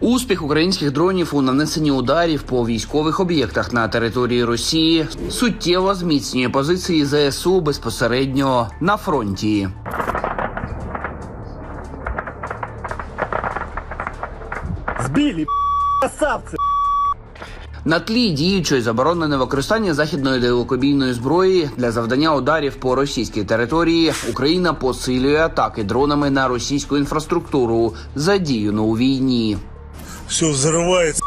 Успіх українських дронів у нанесенні ударів по військових об'єктах на території Росії суттєво зміцнює позиції ЗСУ безпосередньо на фронті. Сбили, красавцы! На тлі діючої заборонене використання західної далекобійної зброї для завдання ударів по російській території Україна посилює атаки дронами на російську інфраструктуру, задіяну у війні все взрывается.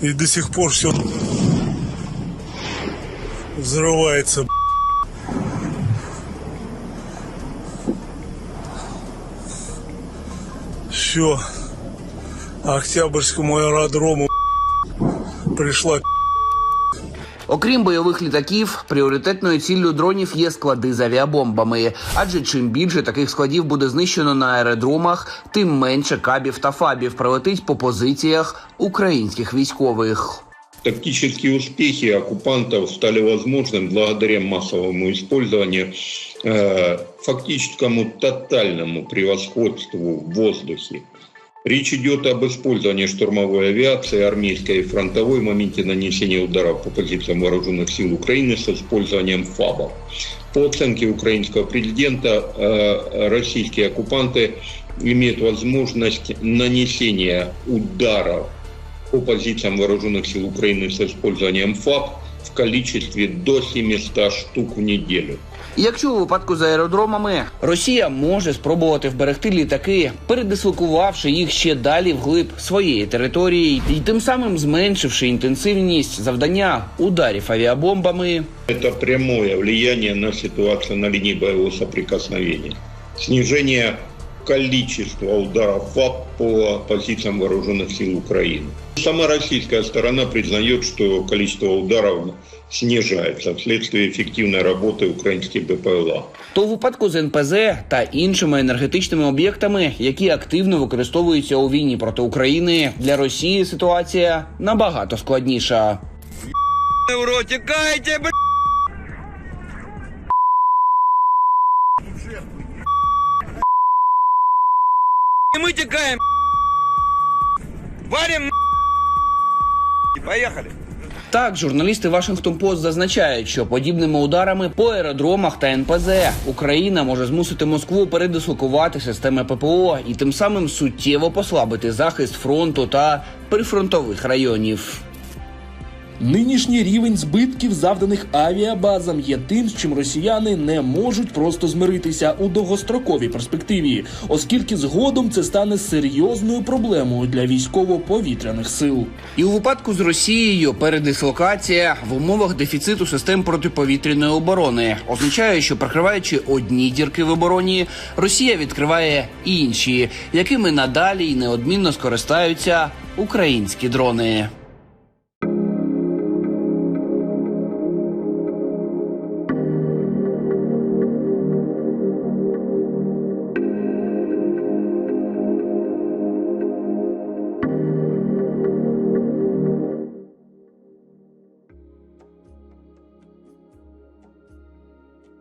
И до сих пор все взрывается. Все. Октябрьскому аэродрому пришла Окрім бойових літаків, пріоритетною ціллю дронів є склади з авіабомбами. Адже чим більше таких складів буде знищено на аеродромах, тим менше кабів та фабів прилетить по позиціях українських військових. Тактические успехи оккупантов стали возможным благодаря массовому использованию, э, фактическому тотальному превосходству в воздухе. Речь идет об использовании штурмовой авиации, армейской и фронтовой в моменте нанесения ударов по позициям вооруженных сил Украины с использованием ФАБов. По оценке украинского президента, э, российские оккупанты имеют возможность нанесения ударов по позициям вооруженных сил Украины с использованием ФАП в количестве до 700 штук в неделю. Якщо у випадку з аеродромами Росія може спробувати вберегти літаки, передислокувавши їх ще далі вглиб своєї території, і тим самим зменшивши інтенсивність завдання ударів авіабомбами, Это прямое влияние на ситуацию на линии боевого соприкосновения. Снижение количества ударов ФАП по позициям вооруженных сил Украины. Сама российская сторона признает, что количество ударов снижается вследствие эффективной работы украинских БПЛА. то у випадку з НПЗ та іншими енергетичними об'єктами, які активно використовуються у війні проти України, для Росії ситуація набагато складніша. Евро, тікайте, б***ь! Мы. Варим. И поехали. Так, журналісти Вашингтон Пост зазначають, що подібними ударами по аеродромах та НПЗ Україна може змусити Москву передислокувати системи ППО і тим самим суттєво послабити захист фронту та прифронтових районів. Нинішній рівень збитків, завданих авіабазам, є тим, з чим росіяни не можуть просто змиритися у довгостроковій перспективі, оскільки згодом це стане серйозною проблемою для військово-повітряних сил. І у випадку з Росією передислокація в умовах дефіциту систем протиповітряної оборони означає, що прикриваючи одні дірки в обороні, Росія відкриває інші, якими надалі й неодмінно скористаються українські дрони.